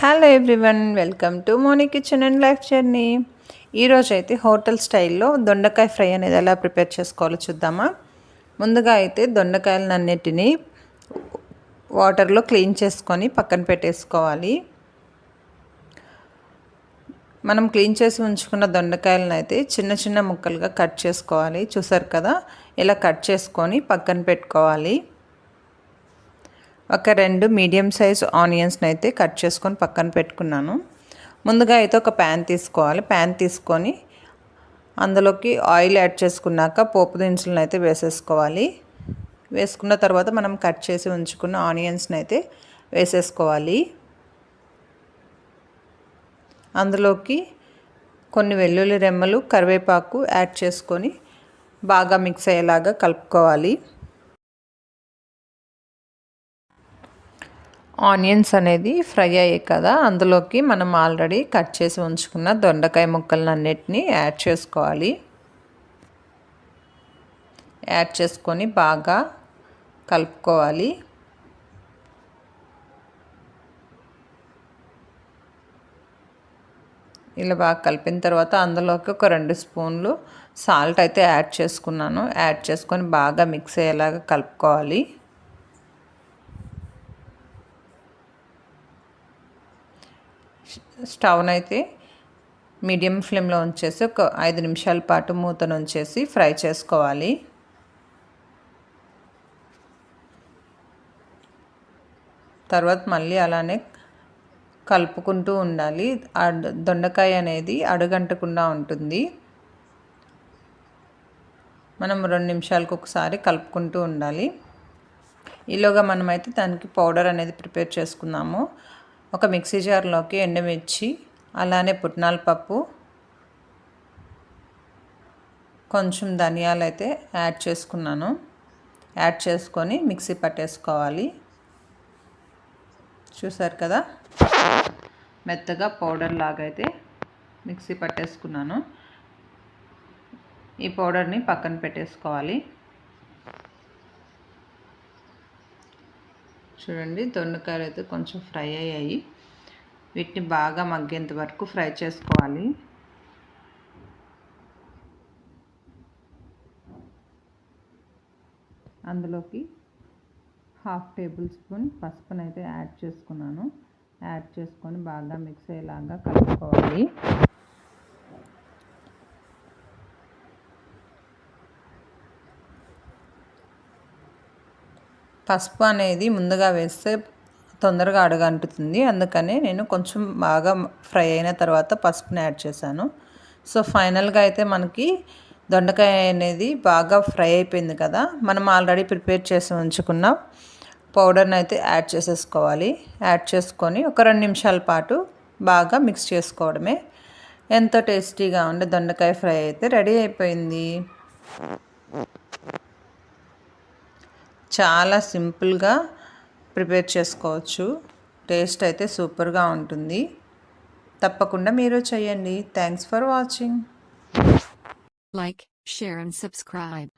Hello everyone welcome to Moni kitchen and life journey ఈరోజు అయితే hotel స్టైల్లో దొండకాయ ఫ్రై అనేది ఎలా ప్రిపేర్ చేసుకోవాలో చూద్దామా? ముందుగా అయితే దొండకాయలన్నిటినీ వాటర్లో క్లీన్ చేసుకొని పక్కన పెట్టేసుకోవాలి. మనం క్లీన్ చేసి ఉంచుకున్న దొండకాయలను అయితే చిన్న చిన్న ముక్కలుగా కట్ చేసుకోవాలి. చూసారు కదా? ఇలా కట్ చేసుకొని పక్కన పెట్టుకోవాలి. ఒక రెండు మీడియం సైజ్ ఆనియన్స్ని అయితే కట్ చేసుకొని పక్కన పెట్టుకున్నాను. ముందుగా అయితే ఒక ప్యాన్ తీసుకోవాలి. ప్యాన్ తీసుకొని అందులోకి ఆయిల్ యాడ్ చేసుకున్నాక పోపు దినుసులను అయితే వేసేసుకోవాలి. వేసుకున్న తర్వాత మనం కట్ చేసి ఉంచుకున్న ఆనియన్స్ని అయితే వేసేసుకోవాలి. అందులోకి కొన్ని వెల్లుల్లి రెమ్మలు కరివేపాకు యాడ్ చేసుకొని బాగా మిక్స్ అయ్యేలాగా కలుపుకోవాలి. ఆనియన్స్ అనేది ఫ్రై అయ్యాయి కదా అందులోకి మనం ఆల్రెడీ కట్ చేసి ఉంచుకున్న దొండకాయ ముక్కలను అన్నిటినీ యాడ్ చేసుకోవాలి. యాడ్ చేసుకొని బాగా కలుపుకోవాలి. ఇలా బాగా కలిపిన తర్వాత అందులోకి ఒక రెండు స్పూన్లు సాల్ట్ అయితే యాడ్ చేసుకున్నాను. యాడ్ చేసుకొని బాగా మిక్స్ అయ్యేలాగా కలుపుకోవాలి. స్టవ్ని అయితే మీడియం ఫ్లేమ్లో ఉంచేసి ఒక ఐదు నిమిషాల పాటు మూతను ఉంచేసి ఫ్రై చేసుకోవాలి. తర్వాత మళ్ళీ అలానే కలుపుకుంటూ ఉండాలి. దొండకాయ అనేది అడుగంటకుండా ఉంటుంది. మనం రెండు నిమిషాలకు ఒకసారి కలుపుకుంటూ ఉండాలి. ఈలోగా మనమైతే దానికి పౌడర్ అనేది ప్రిపేర్ చేసుకున్నాము. ఒక మిక్సీ జార్లోకి ఎండుమిర్చి అలానే పుట్నాల పప్పు కొంచెం ధనియాలు అయితే యాడ్ చేసుకున్నాను. యాడ్ చేసుకొని మిక్సీ పట్టేసుకోవాలి. చూసారు కదా? మెత్తగా పౌడర్ లాగా అయితే మిక్సీ పట్టేసుకున్నాను. ఈ పౌడర్ని పక్కన పెట్టేసుకోవాలి. చూడండి దొండకాయలు అయితే కొంచెం ఫ్రై అయ్యాయి. వీటిని బాగా మగ్గేంత వరకు ఫ్రై చేసుకోవాలి. అందులోకి హాఫ్ టేబుల్ స్పూన్ పసుపునైతే అయితే యాడ్ చేసుకున్నాను. యాడ్ చేసుకొని బాగా మిక్స్ అయ్యేలాగా కలుపుకోవాలి. పసుపు అనేది ముందుగా వేస్తే తొందరగా అడగంటుతుంది. అందుకని నేను కొంచెం బాగా ఫ్రై అయిన తర్వాత పసుపుని యాడ్ చేశాను. సో ఫైనల్గా అయితే మనకి దొండకాయ అనేది బాగా ఫ్రై అయిపోయింది కదా. మనం ఆల్రెడీ ప్రిపేర్ చేసి ఉంచుకున్న పౌడర్ని అయితే యాడ్ చేసేసుకోవాలి. యాడ్ చేసుకొని ఒక రెండు నిమిషాల పాటు బాగా మిక్స్ చేసుకోవడమే. ఎంతో టేస్టీగా ఉండే దొండకాయ ఫ్రై అయితే రెడీ అయిపోయింది. చాలా సింపుల్గా ప్రిపేర్ చేసుకోవచ్చు. టేస్ట్ అయితే సూపర్గా ఉంటుంది. తప్పకుండా మీరు చేయండి. Thanks for watching. Like share and subscribe.